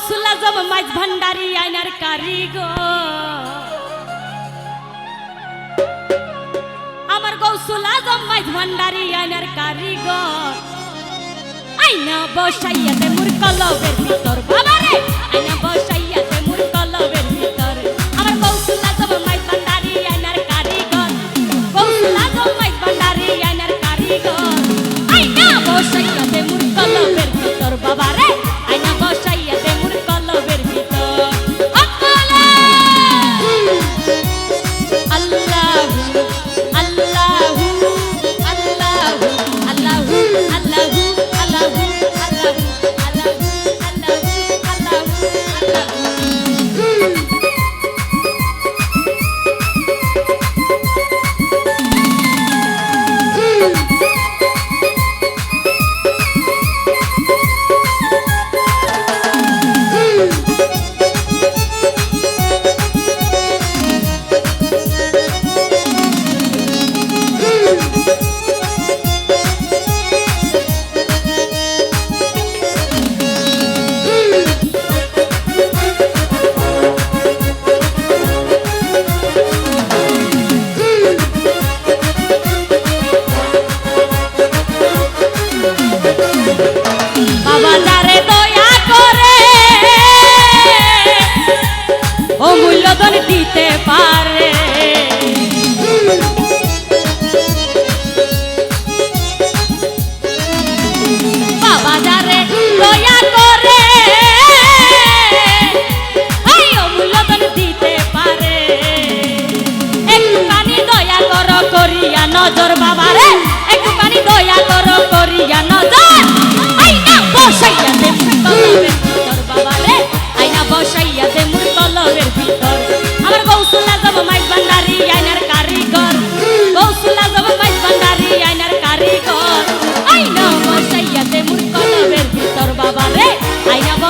গৌসুল আজম মাইজ ভান্ডারি আয়নার কারিগর। আমার গৌসুল আজম মাইজ ভান্ডারি আয়নার কারিগর। আয়না বসাইয়াতে মুর কলবের ভিতর। বাবারে আয়না Thank you.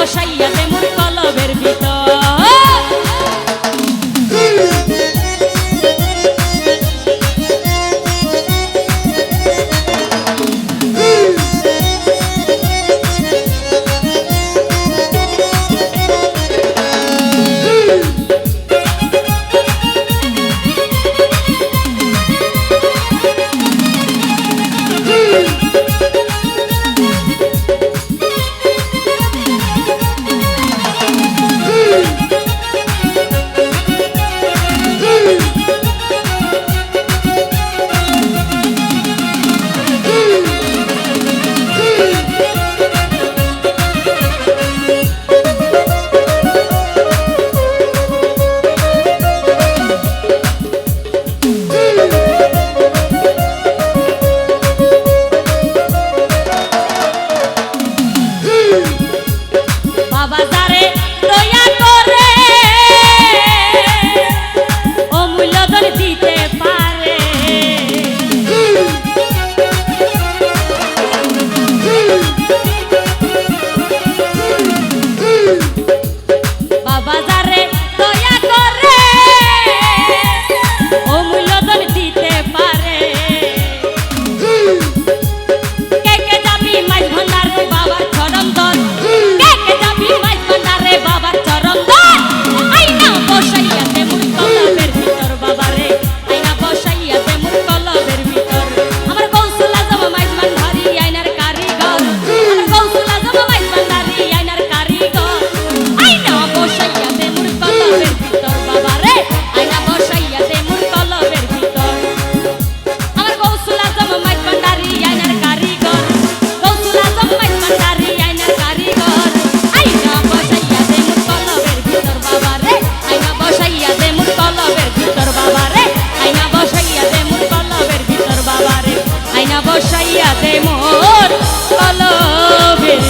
বসাইয়া তেমন বাজারে দয়া করে। ও মূল্যধন বসাইয়া দে মোর অলবের